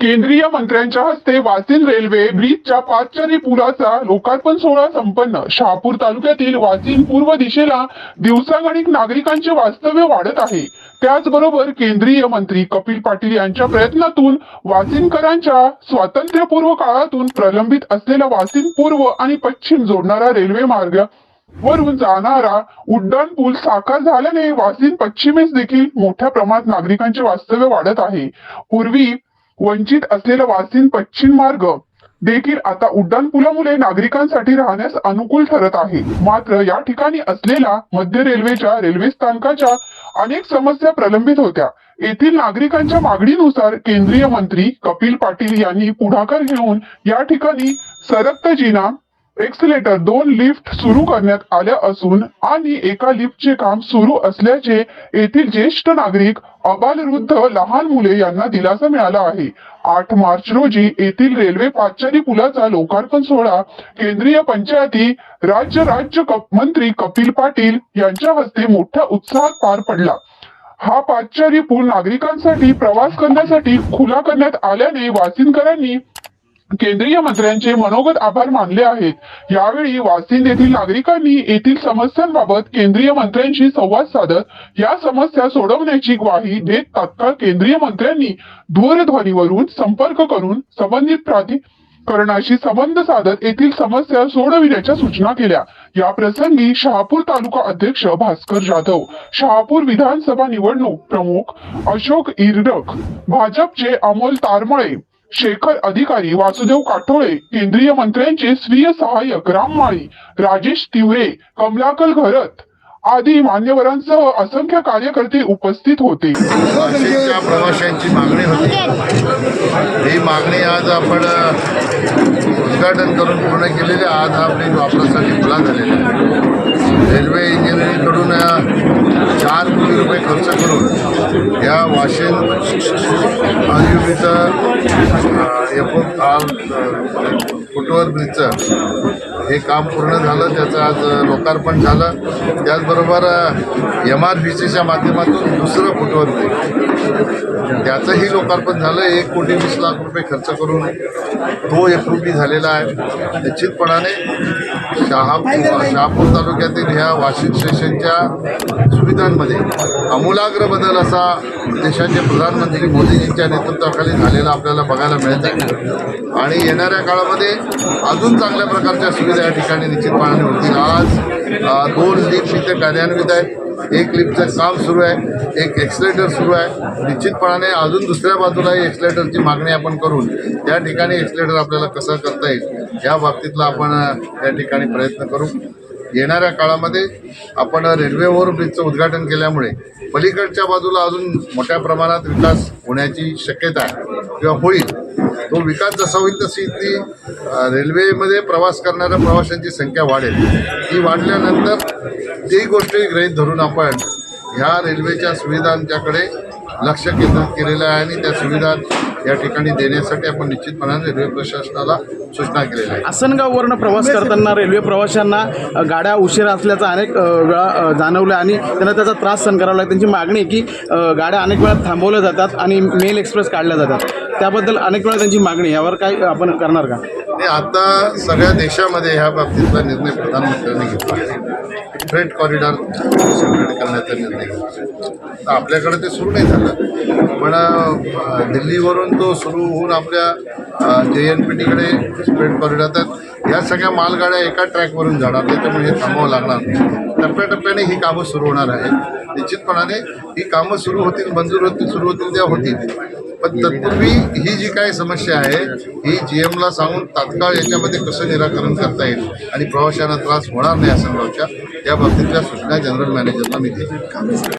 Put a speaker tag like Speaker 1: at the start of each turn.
Speaker 1: केंद्रीय मंत्र्यांच्या हस्ते वासिल रेल्वे ब्रिजच्या पाचचारी पुलाचा लोकार्पण सोहळा संपन्न. शहापूर तालुक्यातील वासिल पूर्व दिशेला दिवसागणिक नागरिकांचे वास्तव्य वाढत आहे. त्याचबरोबर केंद्रीय मंत्री कपिल पाटील यांच्या प्रयत्नातून वासिनकरांच्या स्वातंत्र्यपूर्व काळातून प्रलंबित असलेला वासिन पूर्व आणि पश्चिम जोडणारा रेल्वे मार्ग वरून जाणारा उड्डाण पूल साकार झाल्याने वासिन पश्चिमेस देखील मोठ्या प्रमाणात नागरिकांचे वास्तव्य वाढत आहे. पूर्वी वंचित असलेला वासिन पश्चिम मार्ग देखील आता उड्डाणपुलामुळे नागरिकांसाठी राहण्यास अनुकूल ठरत आहे. मात्र या ठिकाणी असलेल्या मध्य रेल्वेच्या रेल्वे स्थानकाच्या अनेक समस्या प्रलंबित होत्या. येथील नागरिकांच्या मागणीनुसार केंद्रीय मंत्री कपिल पाटील यांनी पुढाकार घेऊन या ठिकाणी सरक्त जिना एक्सलेटर दोन लिफ्ट सुरू करण्यात आल्या असून आणि एका लिफ्टचे काम सुरू असल्याचे येथील ज्येष्ठ नागरिक अबालवृद्ध लहान मुले यांना दिलासा मिळाला आहे. आठ मार्च रोजी येथील रेल्वे पाचारी पुलाचा लोकार्पण सोहळा केंद्रीय पंचायती राज्य राज्य मंत्री कपिल पाटील यांच्या हस्ते मोठ्या उत्साहात पार पडला. हा पाचारी पूल नागरिकांसाठी प्रवास करण्यासाठी खुला करण्यात आल्याने वासिनकरांनी केंद्रीय मंत्र्यांचे मनोगत आभार मानले आहेत. यावेळी वाशिंद येथील नागरिकांनी येथील समस्यांबाबत केंद्रीय मंत्र्यांशी संवाद साधत या समस्या सोडवण्याची ग्वाही देत तात्काळ केंद्रीय मंत्र्यांनी दूरध्वनीवरून संपर्क करून संबंधित प्राधिकरणाशी संबंध साधत येथील समस्या सोडविण्याच्या सूचना केल्या. या प्रसंगी शहापूर तालुका अध्यक्ष भास्कर जाधव शहापूर विधानसभा निवडणूक प्रमुख अशोक इरडक भाजपचे अमोल तारमळे शेखर अधिकारी वासुदेव काठोळे केंद्रीय मंत्र्यांचे स्वीय सहाय्यक राममाळी राजेश तिवरे कमलाकल घरत आदी मान्यवरांसह असंख्य कार्यकर्ते उपस्थित होते.
Speaker 2: वाशिमच्या प्रवाशांची मागणी होती. ही मागणी आज आपण उद्घाटन करून पूर्ण केलेली आज हा ब्रिज वापरासाठी खुला झालेला आहे. रेल्वे इंजिनिअरिंगकडून चार कोटी रुपये खर्च करून या वाशिम आयुर्वेचं एफ आर फुटवर ब्रिजचं? हे काम पूर्ण झालं त्याचं आज लोकार्पण झालं. त्याचबरोबर एम आर बी सीच्या माध्यमातून दुसरं फुटवत त्याचंही लोकार्पण झालं. एक कोटी वीस लाख रुपये खर्च करून तो एफ झालेला आहे. निश्चितपणाने शहापूर शहापूर तालुक्यातील ह्या वाशिम स्टेशनच्या सुविधांमध्ये आमूलाग्र बदल असा देशाचे प्रधानमंत्री मोदीजींच्या नेतृत्वाखाली झालेला आपल्याला बघायला मिळत आहे. आणि येणाऱ्या काळामध्ये अजून चांगल्या प्रकारच्या सुविधा त्या ठिकाणी निश्चितपणाने होतील. आज दोन लिफ्ट इथे कार्यान्वित आहे एक लिफ्टचं काम सुरू आहे एक एक्सलेटर सुरू आहे. निश्चितपणाने अजून दुसऱ्या बाजूलाही एक्सलेटरची मागणी आपण करून त्या ठिकाणी एक्सलेटर आपल्याला कसं करता येईल या बाबतीतला आपण त्या ठिकाणी प्रयत्न करू. येणाऱ्या काळामध्ये आपण रेल्वे ओव्हरब्रिजचं उद्घाटन केल्यामुळे पलीकडच्या बाजूला अजून मोठ्या प्रमाणात विकास होण्याची शक्यता आहे किंवा होईल तो विकास जसा होईल तशी ती रेल्वेमध्ये प्रवास करणाऱ्या प्रवाशांची संख्या वाढेल. ती वाढल्यानंतर ती गोष्टी गृहीत धरून आपण ह्या रेल्वेच्या सुविधांच्याकडे लक्ष केंद्रित केलेलं आहे आणि त्या सुविधा या ठिकाणी देण्यासाठी आपण निश्चितपणाने रेल्वे प्रशासनाला सूचना केलेल्या आहेत.
Speaker 3: आसनगाववरनं प्रवास करताना रेल्वे प्रवाशांना गाड्या उशिरा असल्याचा अनेक वेळा जाणवलं आणि त्यांना त्याचा त्रास सहन करावा लागला त्यांची मागणी आहे की गाड्या अनेक वेळा थांबवल्या जातात आणि मेल एक्सप्रेस काढल्या जातात. त्याबद्दल अनेक वेळा त्यांची मागणी आहे. यावर काय आपण करणार का?
Speaker 2: आणि आता सगळ्या देशामध्ये ह्या बाबतीतला निर्णय प्रधानमंत्र्यांनी घेतला आहे. फ्रेट कॉरिडॉर सेपरेट करण्याचा निर्णय घेतला. तर आपल्याकडे ते सुरू नाही झालं. पण दिल्लीवरून तो सुरू होऊन आपल्या जे एन पी टीकडे स्प्रेड कॉरिडॉर तर या सगळ्या मालगाड्या एका ट्रॅकवरून जाणार त्याच्यामुळे हे थांबावं लागणार टप्प्याटप्प्याने ही कामं सुरू होणार आहेत. निश्चितपणाने ही कामं सुरू होतील मंजूर होतील सुरू होतील त्या होतील. पण तत्पूर्वी ही जी काही समस्या आहे ही जी एमला सांगून तात्काळ याच्यामध्ये कसं निराकरण करता येईल आणि प्रवाशांना त्रास होणार नाही या संदर्भाच्या त्या बाबतीतल्या सूचना जनरल मॅनेजरला मी दिली